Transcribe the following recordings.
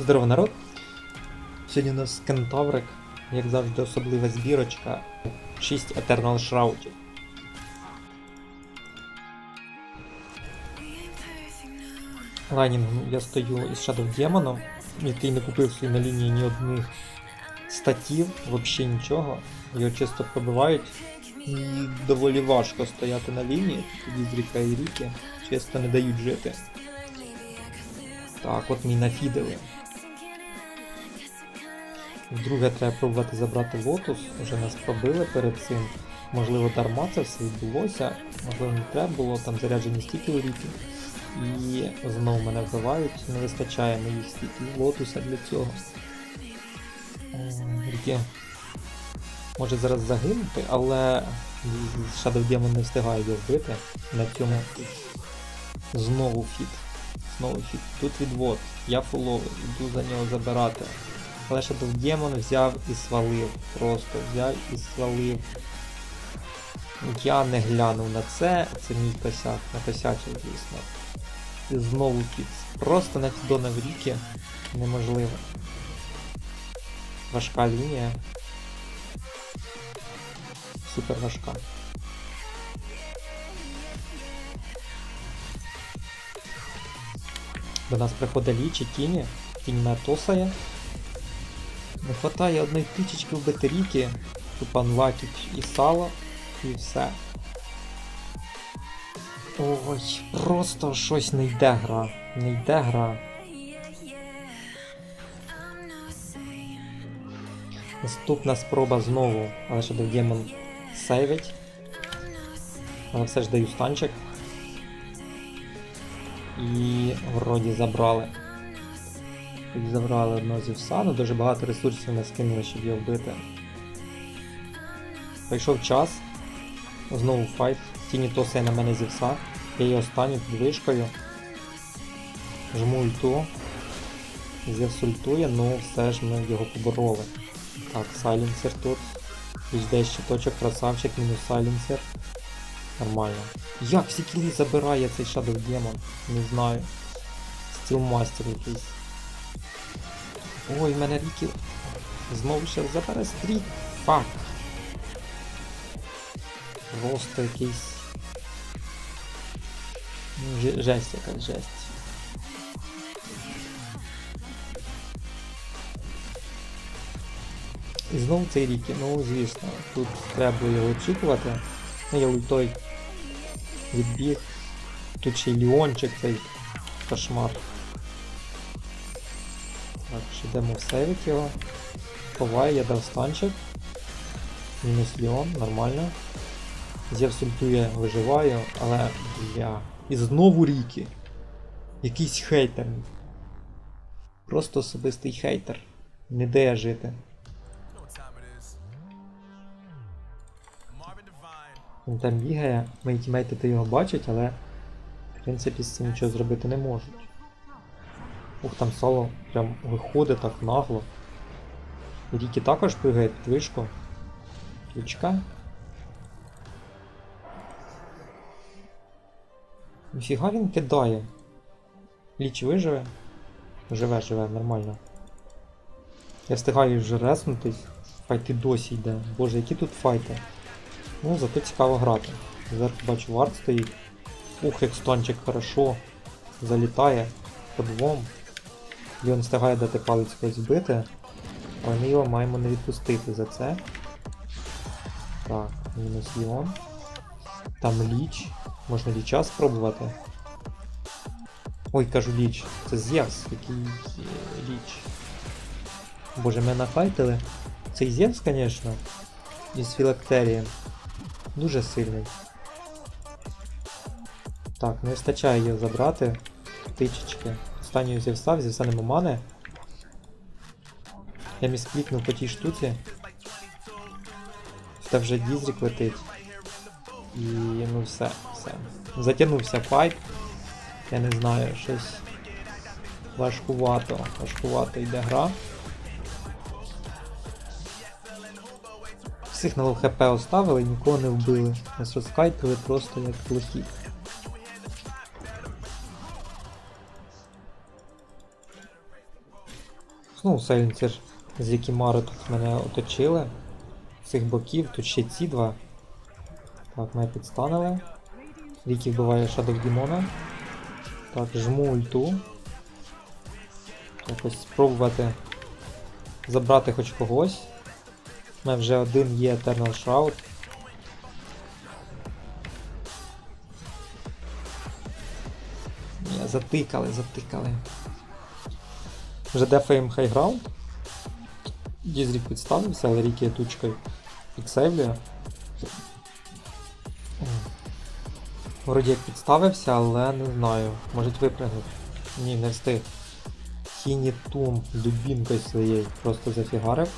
Здорово, народ! Сьогодні у нас кентаврик, як завжди, особлива збірочка. 6 Eternal Shroudів. Лайнінгом я стою із Shadow Демоном, який не купив собі на лінії ні одних статів, взагалі нічого. Його чисто пробивають. І доволі важко стояти на лінії, тоді з Ріка і Ріки чисто не дають жити. Так, от мій нафідили. Вдруге треба пробувати забрати лотус. Вже нас пробили перед цим. Можливо, дарма це все відбулося. Можливо, не треба було, там заряджені стільки у ріки. І знову мене вбивають. Не вистачає моїх стільки лотуса для цього. Ріки може зараз загинути, але Shadow Demon не встигає його вбити. На цьому знову фіт. Знову фіт. Тут відвод. Я фуловий, йду за нього забирати. Але Shadow Demon взяв і свалив. Просто взяв і свалив. Я не глянув на це, це мій косяк, накосячив, звісно. І знову фіт. Просто на Фідона в ріки неможливо. Важка лінія. Супер важка. До нас приходить ліч і тіні. Тінь тосає. Не хватає одної тичечки вбити ріки. Тупо анлакіть і сало. І все. Ой, просто щось не йде гра. Не йде гра. Наступна спроба знову, але ще Демон сейвить. Але все ж даю станчик. І вроді забрали. І забрали одного зівса, ну дуже багато ресурсів не скинули, щоб його вбити. Прийшов час. Знову файт. Тіні тосає на мене зівса. Я її останню під вишкою. Жму ульту. Зевс ультує, ну все ж ми його побороли. Так, сайленсер тут. 10 щиточок, красавчик, мінус сайленсер. Нормально. Як всі кіли забирає цей Shadow Demon? Не знаю. Стілмастер якийсь. Ой, в мене ріки. Знову ще забере стрік. Фак. Просто якийсь. Ну, Жесть якась жесть. І знову цей ріки, ну звісно, тут треба його очікувати. Ну я ультой відбіг. Тут ще й Ліончик цей кошмар. Так, ще йдемо в сейвить його. Ховаю, я дав станчик. Мінус Ліон, нормально. Зевс ультує, виживаю, але бля. І знову ріки. Якийсь хейтер. Просто особистий хейтер. Не дає жити. Він там бігає, мої тімейти то його бачать, але в принципі з цим нічого зробити не можуть. Ух, там соло прям виходить так нагло. І Рікі також пригає під вишку. Ключка. Ніфіга він кидає. Ліч виживе. Живе, живе, нормально. Я встигаю вже резнутись. Файт і досі йде. Боже, які тут файти. Ну, зато цікаво грати. Зверху бачу варт стоїть. Ух, як стончик хорошо. Залітає по двом. Він встигає дати палець когось збити. Але ми його маємо не відпустити за це. Так, мінус Ліон. Там ліч. Можна ліча спробувати. Ой, кажу ліч. Це Зевс, який ліч. Боже, мене нафайтили. Цей Зевс, звісно. Із філактерієм. Дуже сильний. Так, не вистачає його забрати. Птичечки. Останньою зівстав, зівса нема мани. Я місклікнув по тій штуці. Та вже дізрік летить. І ну все, все. Затягнувся файт. Я не знаю, щось важкувато. Важкувато йде гра. Всіх на лоу хп оставили, нікого не вбили. Нас розкайтили просто як плохі. Ну, Сайленсер з Якімари тут мене оточили. З цих боків, тут ще ці два. Так, мене підстанили. Рікі вбиває Shadow Дімона. Так, жму ульту. Якось спробувати забрати хоч когось. У мене вже один є Eternal Shroud. Затикали, затикали. Вже дефаємо хайграунд. Дізрік підставився, але Рікі є тучкою підсейвлює. Вроді як підставився, але не знаю. Можуть випрыгнути. Ні, не встиг. Хіні Тум дубінкою своєю просто зафігарив.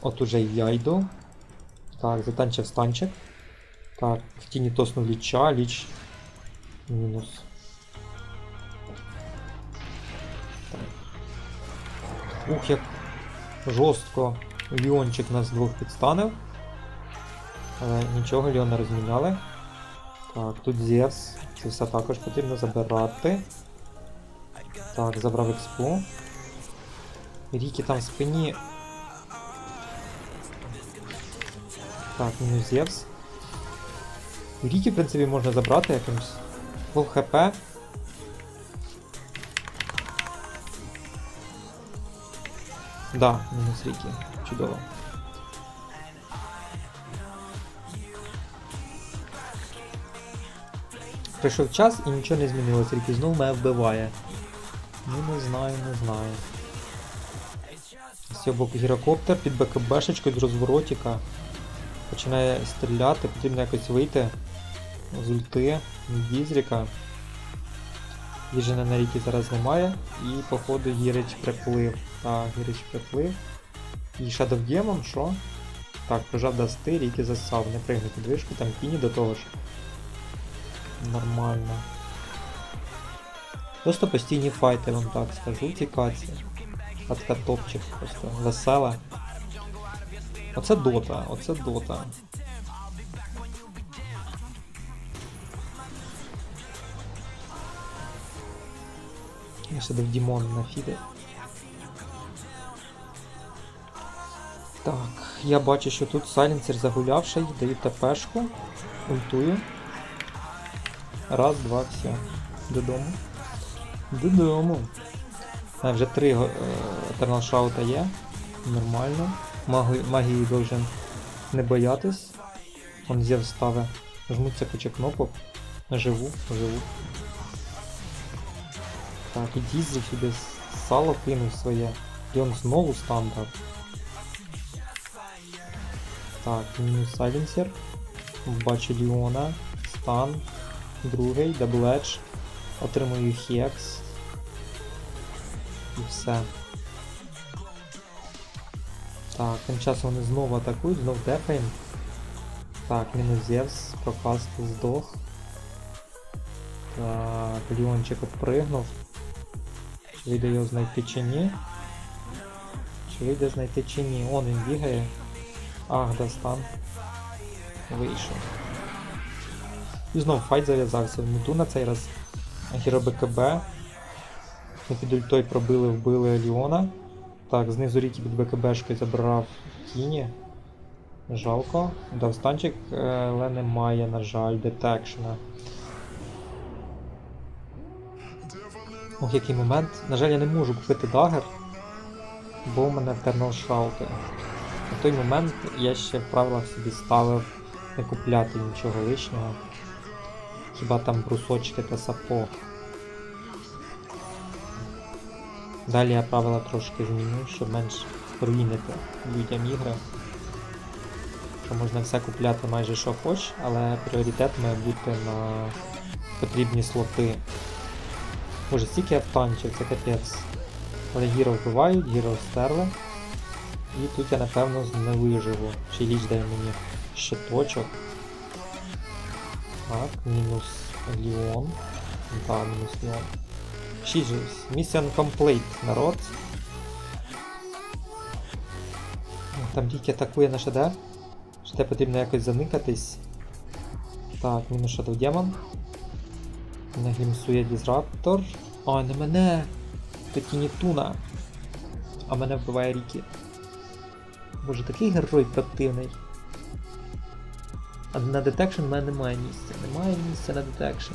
От уже я йду. Так, затанчив станчик. Так, в тіні тоснув ліча, ліч. Мінус. Ух, як жорстко Ліончик нас двох підстанив. Але нічого, Ліона розміняли. Так, тут Зевс. Це все також потрібно забирати. Так, забрав експу. Рікі там в спині. Так, мінус Зевс. Рікі, в принципі, можна забрати якимось. Лов хп. Да, мінус Рікі. Чудово. Прийшов час і нічого не змінилося, Рікі знову мене вбиває. Ну не знаю, не знаю. З цього боку гірокоптер під БКБшечкою з розворотіка. Починає стріляти, потрібно якось вийти з ульти Дізріка. Їжина на ріки зараз немає. І походу Гірич приплив. Так, Гірич приплив. І Shadow Demon, що? Так, прожав дасти, ріки засав, не пригне під там кіні до того ж. Нормально. Просто постійні файти, вам так скажу, тікаці. Хатка топчик просто весела. Оце дота, оце дота. Я дав Дімон на фіди. Так, я бачу, що тут сайленсер загулявший, даю ТПшку, ультую. Раз, два, все. Додому. Додому. А, вже три е, Шаута є. Нормально. Маги, магії должен не боятись. Он з'яв ставить. Жмуться куча кнопок. Живу, живу. Так, і Дізель сюди сало кинув своє. І он знову стан брав. Так, мінус сайленсер. Бачу Ліона. Стан. Другий, дабледж. Отримую хекс. І все. Так, тим часом вони знову атакують, знов дефаємо. Так, мінус Зевс, прокаст здох. Так, Ліончик отпригнув. Чи вийде його знайти чи ні? Чи вийде знайти чи ні? Он він бігає. Ах, достан. Вийшов. І знов файт зав'язався. Внуту на цей раз Гіро БКБ. Ми під ультою пробили, вбили Ліона. Так, знизу ріки під БКБшкою забрав Кіні. Жалко. Дав станчик, е, але немає, на жаль, детекшена. Ох, який момент. На жаль, я не можу купити дагер, бо в мене Eternal шаути. На той момент я ще в правилах собі ставив не купляти нічого лишнього. Хіба там брусочки та сапог. Далі я правила трошки зміню, щоб менш руїнити людям ігри. Що можна все купляти майже що хоч, але пріоритет має бути на потрібні слоти. Боже, стільки я втанчив, це капець. Але гіро вбивають, гіро стерли. І тут я напевно не виживу. Чи ліч дає мені щиточок. Так, мінус Ліон. Так, мінус Ліон. 6 же. Mission complete, народ. Там тільки атакує на ШД. ШД потрібно якось заникатись. Так, мінус Shadow Demon. Мене глімсує Дізраптор. Ой, не мене! То Тінітуна. а мене вбиває Рікі. Боже, такий герой противний. А на детекшн в мене немає місця. Немає місця на детекшн.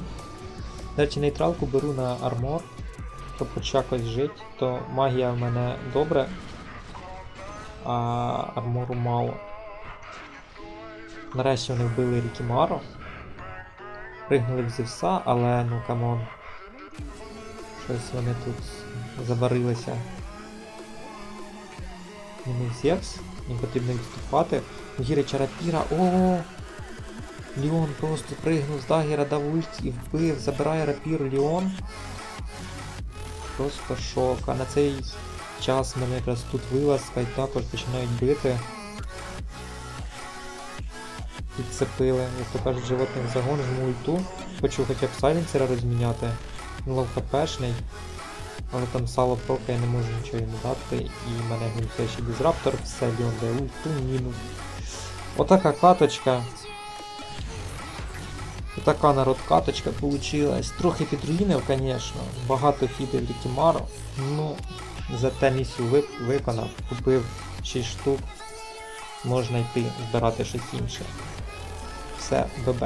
До речі, нейтралку беру на армор, щоб хоч якось жити, то магія в мене добре, а армору мало. Нарешті вони вбили Рікімаро. Пригнули в Зевса, але ну камон. Щось вони тут заварилися. Мінус Зевс, їм потрібно відступати. Гірича Рапіра, о! Ліон просто пригнув з дагера, дав ульт і вбив, забирає рапіру Ліон. Просто шок. А на цей час мене якраз тут вилазка і також починають бити. Підцепили, як то кажуть, животних загон, жму ульту. Хочу хоча б сайленсера розміняти. Він лов. Але там сало прока я не можу нічого йому дати. І мене гнуться ще дізраптор, все, Ліон дає ульту, мінус. Отака каточка. Така народ каточка получилась. Трохи підруїнив, звісно. Багато хідів Рікімаро. Ну, зате місію виконав, купив 6 штук. Можна йти збирати щось інше. Все, ББ.